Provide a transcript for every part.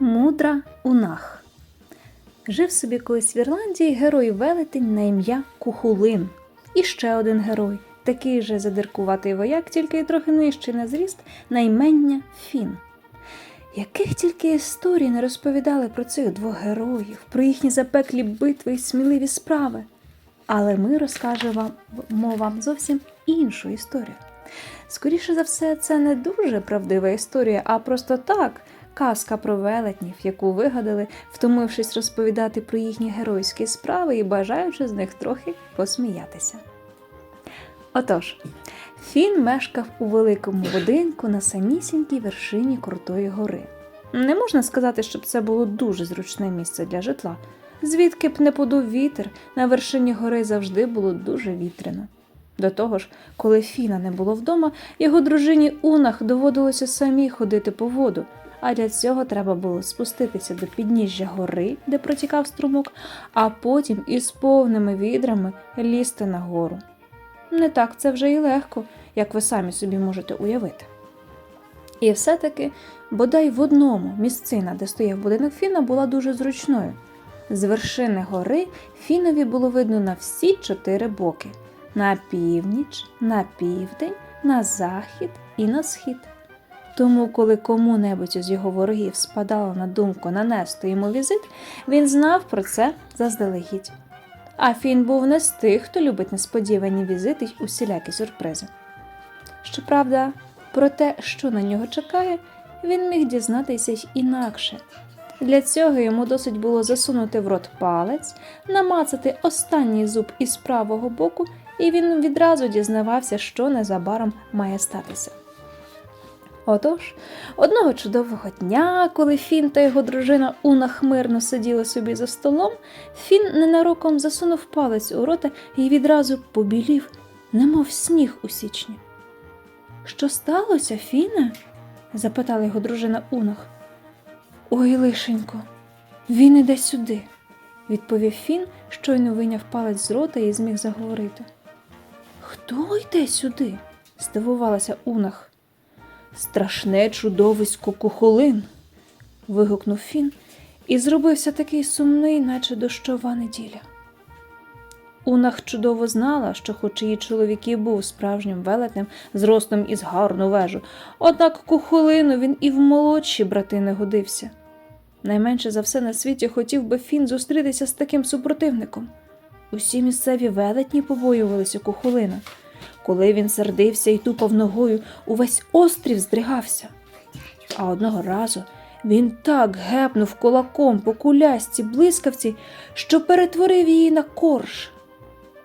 Мудра Унах. Жив собі колись в Ірландії герой велетень на ім'я Кухулин. І ще один герой, такий же задиркуватий вояк, тільки й трохи нижчий на зріст, на імення Фін. Яких тільки історій не розповідали про цих двох героїв, про їхні запеклі битви і сміливі справи. Але ми розкажемо вам, вам зовсім іншу історію. Скоріше за все, це не дуже правдива історія, а просто так, казка про велетнів, яку вигадали, втомившись розповідати про їхні геройські справи і бажаючи з них трохи посміятися. Отож, Фін мешкав у великому будинку на самісінькій вершині крутої гори. Не можна сказати, щоб це було дуже зручне місце для житла. Звідки б не подув вітер, на вершині гори завжди було дуже вітряно. До того ж, коли Фіна не було вдома, його дружині Унах доводилося самі ходити по воду, а для цього треба було спуститися до підніжжя гори, де протікав струмок, а потім із повними відрами лізти на гору. Не так це вже і легко, як ви самі собі можете уявити. І все-таки, бодай в одному місцина, де стояв будинок Фіна, була дуже зручною. З вершини гори Фінові було видно на всі чотири боки: на північ, на південь, на захід і на схід. Тому, коли кому-небудь із його ворогів спадало на думку нанести йому візит, він знав про це заздалегідь. А Фін був не з тих, хто любить несподівані візити й усілякі сюрпризи. Щоправда, про те, що на нього чекає, він міг дізнатися й інакше. Для цього йому досить було засунути в рот палець, намацати останній зуб із правого боку, і він відразу дізнавався, що незабаром має статися. Отож, одного чудового дня, коли Фін та його дружина Уна хмирно сиділи собі за столом, Фін ненароком засунув палець у рота і відразу побілів, немов сніг у січні. Що сталося, Фіне? запитала його дружина Унах. Ой, лишенько, він іде сюди, відповів Фін, щойно вийняв палець з рота і зміг заговорити. Хто йде сюди? здивувалася Унах. Страшне чудовисько кухолин. вигукнув Фін і зробився такий сумний, наче дощова неділя. Унах чудово знала, що, хоч її чоловік і був справжнім велетнем з ростом із гарну вежу, однак кухолину він і в молодші брати не годився. Найменше за все на світі хотів би Фін зустрітися з таким супротивником. Усі місцеві велетні побоювалися кухолина. Коли він сердився і тупав ногою, увесь острів здригався. А одного разу він так гепнув кулаком по кулясті блискавці, що перетворив її на корж.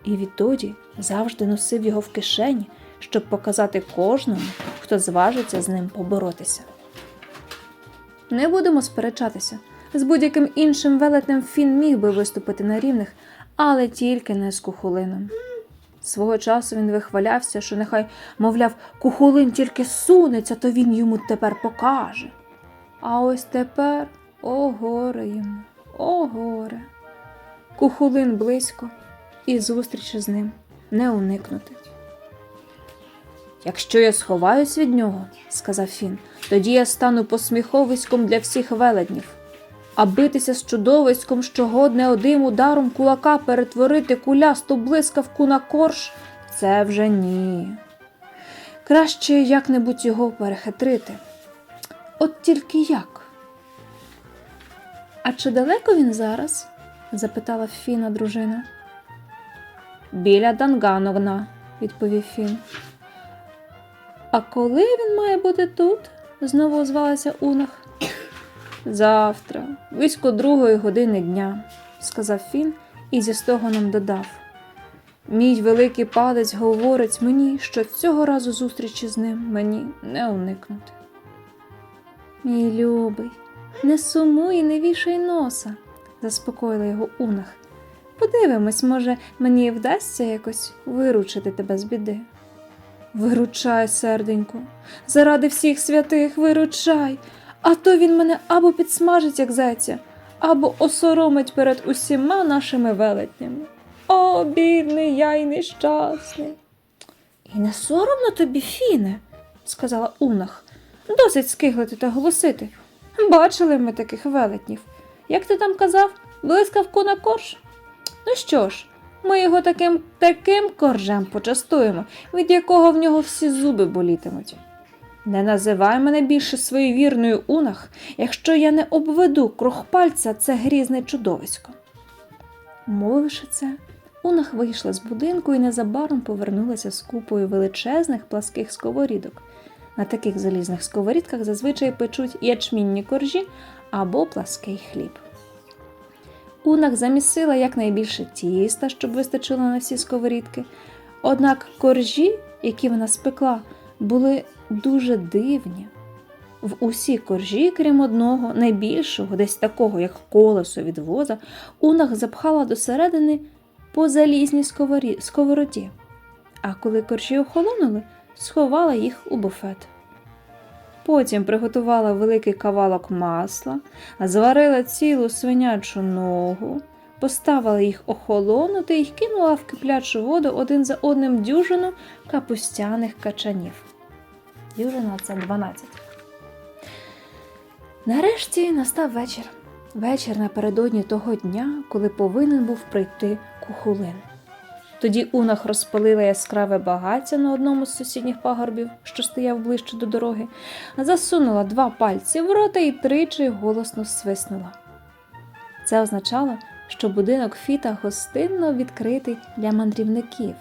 І відтоді завжди носив його в кишені, щоб показати кожному, хто зважиться з ним поборотися. Не будемо сперечатися. З будь-яким іншим велетнем Фін міг би виступити на рівних, але тільки не з кухолином. Свого часу він вихвалявся, що нехай, мовляв, кухолин тільки сунеться, то він йому тепер покаже. А ось тепер о горе йому, о горе. Кухолин близько, і зустрічі з ним не уникнути. Якщо я сховаюсь від нього, сказав Фін, тоді я стану посміховиськом для всіх велетнів. А битися з чудовиськом, що годне одним ударом кулака перетворити кулясту блискавку на корж, це вже ні. Краще як-небудь його перехитрити. От тільки як? А чи далеко він зараз? запитала Фіна дружина. Біля Дангановна, відповів Фін. А коли він має бути тут? знову озвалася Унах. Завтра, близько другої години дня, сказав Фін і зі стогоном додав. Мій великий палець говорить мені, що цього разу зустрічі з ним мені не уникнути. Мій любий, не сумуй і не вішай носа, заспокоїла його Унах. Подивимось, може, мені вдасться якось виручити тебе з біди. Виручай, серденько, заради всіх святих виручай, а то він мене або підсмажить, як зайця, або осоромить перед усіма нашими велетнями. О, бідний я й нещасний. І не соромно тобі, Фіне, сказала Унах. Досить скиглити та голосити. бачили ми таких велетнів. Як ти там казав, блискавку на корж? Ну що ж, ми його таким таким коржем почастуємо, від якого в нього всі зуби болітимуть. Не називай мене більше своєю вірною унах, якщо я не обведу круг пальця це грізне чудовисько. Мовивши це, Унах вийшла з будинку і незабаром повернулася з купою величезних пласких сковорідок. На таких залізних сковорідках зазвичай печуть ячмінні коржі або плаский хліб. Унах замісила якнайбільше тіста, щоб вистачило на всі сковорідки. Однак коржі, які вона спекла, були дуже дивні. В усі коржі, крім одного, найбільшого, десь такого, як колесо від воза, Унах запхала до середини по залізній сковорі... сковороді, а коли коржі охолонули, сховала їх у буфет. Потім приготувала великий кавалок масла, зварила цілу свинячу ногу, поставила їх охолонути і кинула в киплячу воду один за одним дюжину капустяних качанів. Дюжина це 12. Нарешті настав вечір. Вечір напередодні того дня, коли повинен був прийти кухулин. Тоді Унах розпалила яскраве багаття на одному з сусідніх пагорбів, що стояв ближче до дороги, засунула два пальці в рота і тричі голосно свиснула. Це означало, що будинок Фіта гостинно відкритий для мандрівників.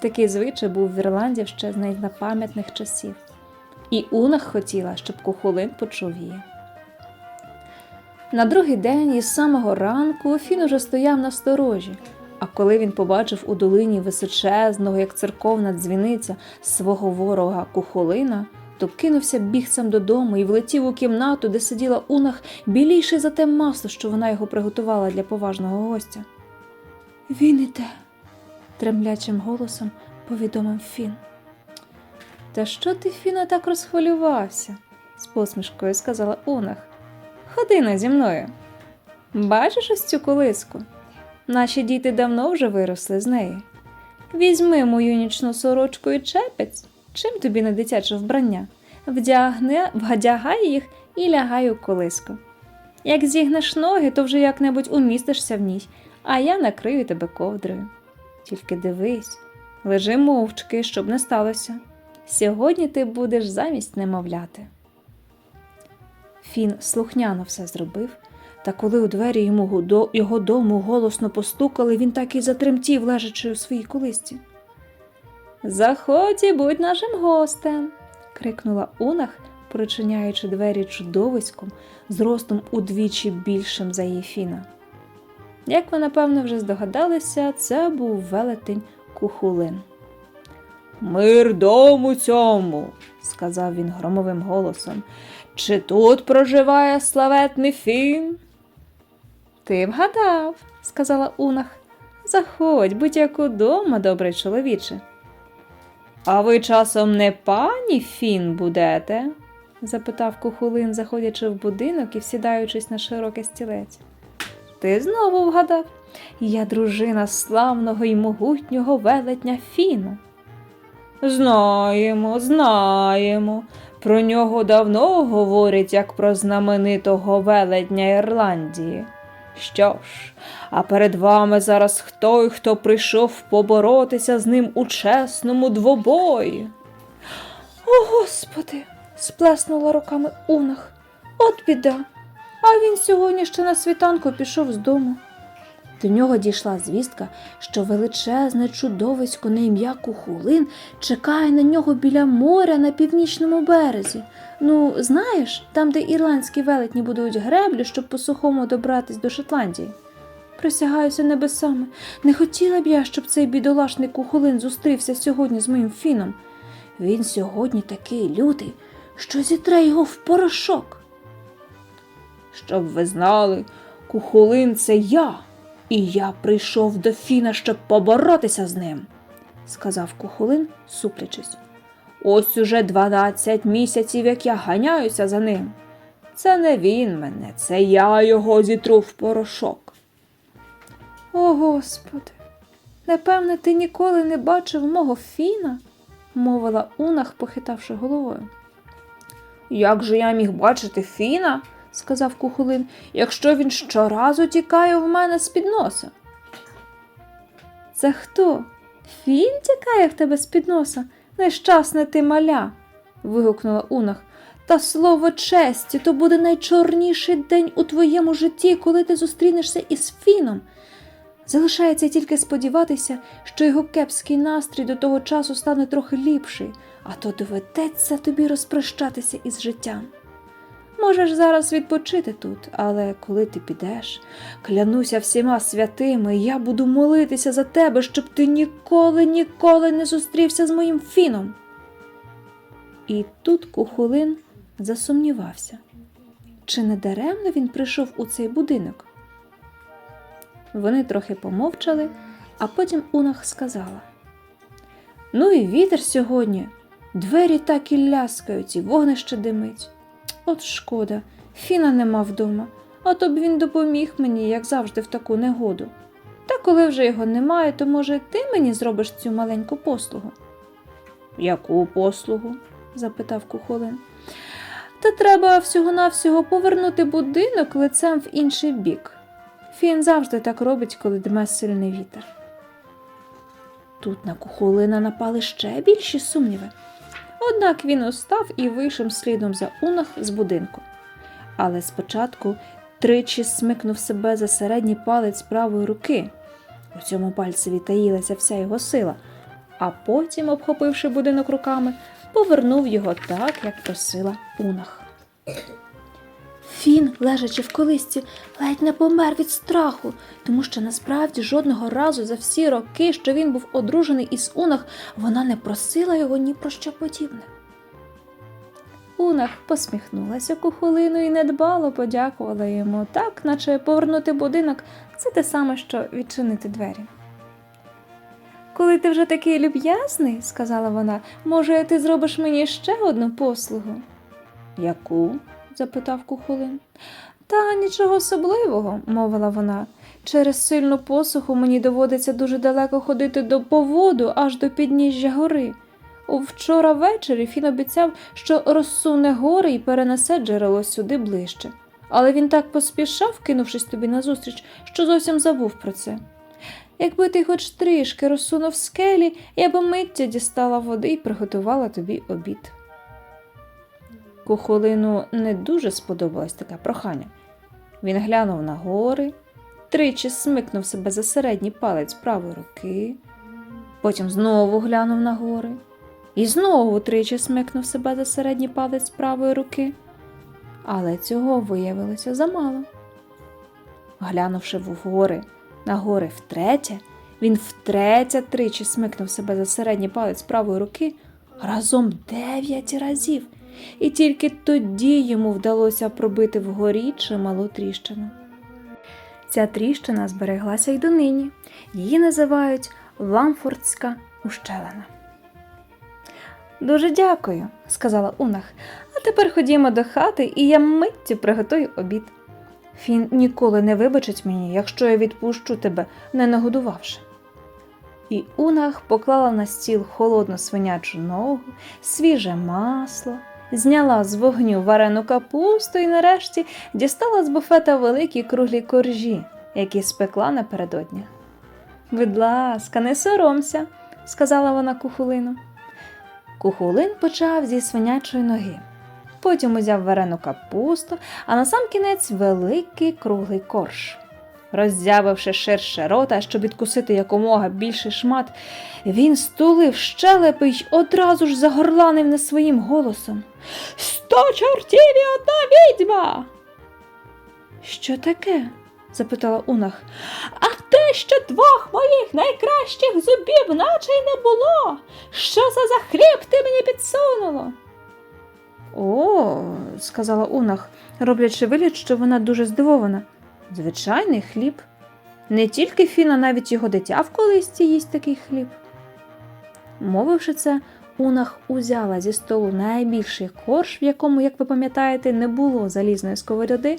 Такий звичай був в Ірландії ще з найзапам'ятних часів. І Унах хотіла, щоб Кухулин почув її. На другий день із самого ранку Фін уже стояв на сторожі, а коли він побачив у долині височезного, як церковна дзвіниця, свого ворога Кухолина, то кинувся бігцем додому і влетів у кімнату, де сиділа унах біліше за те масло, що вона його приготувала для поважного гостя. Він іде, тремлячим голосом повідомив Фін. Та що ти, Фіна, так розхвилювався? з посмішкою сказала Унах. Ходи на зі мною. Бачиш ось цю колиску? Наші діти давно вже виросли з неї. Візьми мою нічну сорочку і чепець, чим тобі не дитяче вбрання, вдягни, вдягай їх і лягай у колиску. Як зігнеш ноги, то вже як-небудь умістишся в ній, а я накрию тебе ковдрою. Тільки дивись, лежи мовчки, щоб не сталося. Сьогодні ти будеш замість немовляти. Фін слухняно все зробив, та коли у двері йому до його дому голосно постукали, він так і затремтів, лежачи у своїй колисці. Заходь і будь нашим гостем. крикнула Унах, причиняючи двері чудовиськом з ростом удвічі більшим за її Фіна. Як ви, напевно, вже здогадалися, це був велетень Кухулин. Мир дому цьому, сказав він громовим голосом. Чи тут проживає славетний фін? Ти вгадав, сказала Унах. Заходь, будь як удома, добрий чоловіче. А ви часом не пані Фін будете? запитав Кухулин, заходячи в будинок і всідаючись на широкий стілець. Ти знову вгадав. Я дружина славного й могутнього велетня Фіна. Знаємо, знаємо. Про нього давно говорять як про знаменитого велетня Ірландії. Що ж, а перед вами зараз хто хто прийшов поборотися з ним у чесному двобої. О, Господи, сплеснула руками Унах. От біда. А він сьогодні ще на світанку пішов з дому. До нього дійшла звістка, що величезне чудовисько на ім'я Кухулин чекає на нього біля моря на північному березі. Ну, знаєш, там, де ірландські велетні будують греблю, щоб по сухому добратись до Шотландії. Присягаюся небесами, не хотіла б я, щоб цей бідолашний Кухулин зустрівся сьогодні з моїм фіном. Він сьогодні такий лютий, що зітре його в порошок. Щоб ви знали, Кухулин це я. І я прийшов до Фіна, щоб поборотися з ним, сказав Кухулин, суплячись. Ось уже дванадцять місяців, як я ганяюся за ним. Це не він мене, це я його зітру в порошок. О, Господи, напевне, ти ніколи не бачив мого Фіна, мовила Унах, похитавши головою. Як же я міг бачити Фіна? Сказав Кухулин, якщо він щоразу тікає в мене з-під носа. Це хто? Фін тікає в тебе з-під носа? Нещасне ти маля. вигукнула Унах. Та слово честі, то буде найчорніший день у твоєму житті, коли ти зустрінешся із Фіном. Залишається тільки сподіватися, що його кепський настрій до того часу стане трохи ліпший, а то доведеться тобі розпрощатися із життям. Можеш зараз відпочити тут, але коли ти підеш, клянуся всіма святими, я буду молитися за тебе, щоб ти ніколи, ніколи не зустрівся з моїм фіном. І тут Кухулин засумнівався, чи не даремно він прийшов у цей будинок. Вони трохи помовчали, а потім Унах сказала: Ну і вітер сьогодні, двері так і ляскають, і вогнище димить. От шкода, Фіна нема вдома, а то б він допоміг мені, як завжди, в таку негоду. Та коли вже його немає, то може ти мені зробиш цю маленьку послугу? Яку послугу? запитав Кухолин. Та треба всього-навсього повернути будинок лицем в інший бік. Фін завжди так робить, коли дме сильний вітер. Тут на Кухолина напали ще більші сумніви. Однак він устав і вийшов слідом за унах з будинку. Але спочатку тричі смикнув себе за середній палець правої руки. У цьому пальцеві таїлася вся його сила, а потім, обхопивши будинок руками, повернув його так, як просила унах. Фін, лежачи в колисці, ледь не помер від страху, тому що насправді жодного разу за всі роки, що він був одружений із Унах, вона не просила його ні про що подібне. Унах посміхнулася кухолину і недбало подякувала йому, так, наче повернути будинок це те саме, що відчинити двері. Коли ти вже такий люб'язний, сказала вона, може, ти зробиш мені ще одну послугу? Яку? Запитав Кухолин. Та нічого особливого, мовила вона. Через сильну посуху мені доводиться дуже далеко ходити до поводу аж до підніжжя гори. Вчора ввечері Фін обіцяв, що розсуне гори і перенесе джерело сюди ближче. Але він так поспішав, кинувшись тобі назустріч, що зовсім забув про це. Якби ти хоч трішки розсунув скелі, я б миття дістала води і приготувала тобі обід. Кухолину не дуже сподобалось таке прохання. Він глянув на гори, тричі смикнув себе за середній палець правої руки, потім знову глянув на гори і знову тричі смикнув себе за середній палець правої руки. Але цього виявилося замало. Глянувши вгори на гори втретє, він втретє тричі смикнув себе за середній палець правої руки разом дев'ять разів і тільки тоді йому вдалося пробити вгорі чималу тріщину. Ця тріщина збереглася й донині. Її називають Ламфордська ущелина. Дуже дякую, сказала Унах. А тепер ходімо до хати, і я миттю приготую обід. Фін ніколи не вибачить мені, якщо я відпущу тебе, не нагодувавши. І Унах поклала на стіл холодну свинячу ногу, свіже масло, зняла з вогню варену капусту і нарешті дістала з буфета великі круглі коржі, які спекла напередодні. Будь ласка, не соромся, сказала вона кухулину. Кухулин почав зі свинячої ноги. Потім узяв варену капусту, а на сам кінець великий круглий корж. Роззявивши ширше рота, щоб відкусити якомога більший шмат, він стулив щелепи й одразу ж загорланив не своїм голосом. Сто чортів і одна відьма. Що таке? запитала Унах. А те, що двох моїх найкращих зубів наче й не було. Що за хліб ти мені підсунуло? О, сказала Унах, роблячи вигляд, що вона дуже здивована. Звичайний хліб. Не тільки Фіна, навіть його дитя в колисці їсть такий хліб. Мовивши це, Унах узяла зі столу найбільший корж, в якому, як ви пам'ятаєте, не було залізної сковороди,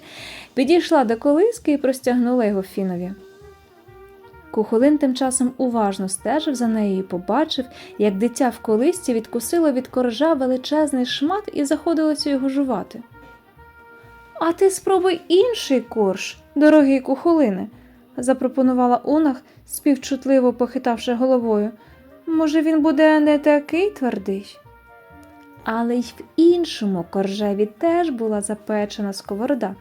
підійшла до колиски і простягнула його Фінові. Кухолин тим часом уважно стежив за нею і побачив, як дитя в колисці відкусило від коржа величезний шмат і заходилося його жувати. А ти спробуй інший корж, дорогий кухолине, запропонувала Унах, співчутливо похитавши головою. Може, він буде не такий твердий? Але й в іншому коржеві теж була запечена сковорода.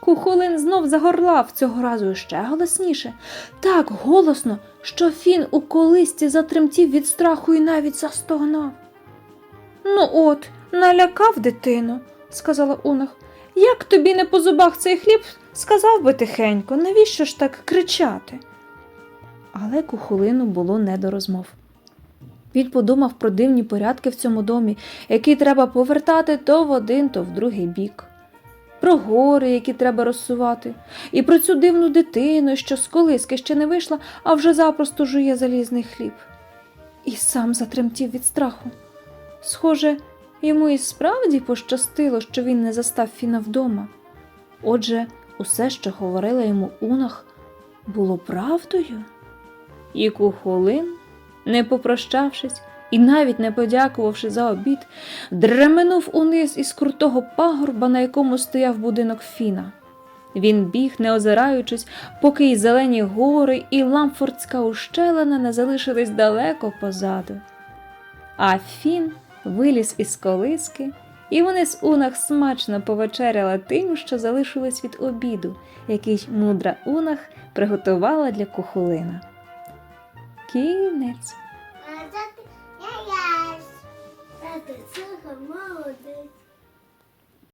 Кухолин знов загорлав цього разу ще голосніше, так голосно, що фін у колисці затремтів від страху і навіть застогнав. Ну от, налякав дитину, сказала Унах. Як тобі не по зубах цей хліб, сказав би тихенько, навіщо ж так кричати? Але кухолину було не до розмов. Він подумав про дивні порядки в цьому домі, які треба повертати то в один, то в другий бік, про гори, які треба розсувати, і про цю дивну дитину, що з колиски ще не вийшла, а вже запросто жує залізний хліб. І сам затремтів від страху. Схоже, йому і справді пощастило, що він не застав Фіна вдома. Отже, усе, що говорила йому Унах, було правдою. І Кухолин, не попрощавшись і навіть не подякувавши за обід, дременув униз із крутого пагорба, на якому стояв будинок Фіна. Він біг, не озираючись, поки й зелені гори, і ламфордська ущелина не залишились далеко позаду. А Фін виліз із колиски, і вони з Унах смачно повечеряли тим, що залишилось від обіду, який мудра Унах приготувала для кухолина. Кінець. Я молодець.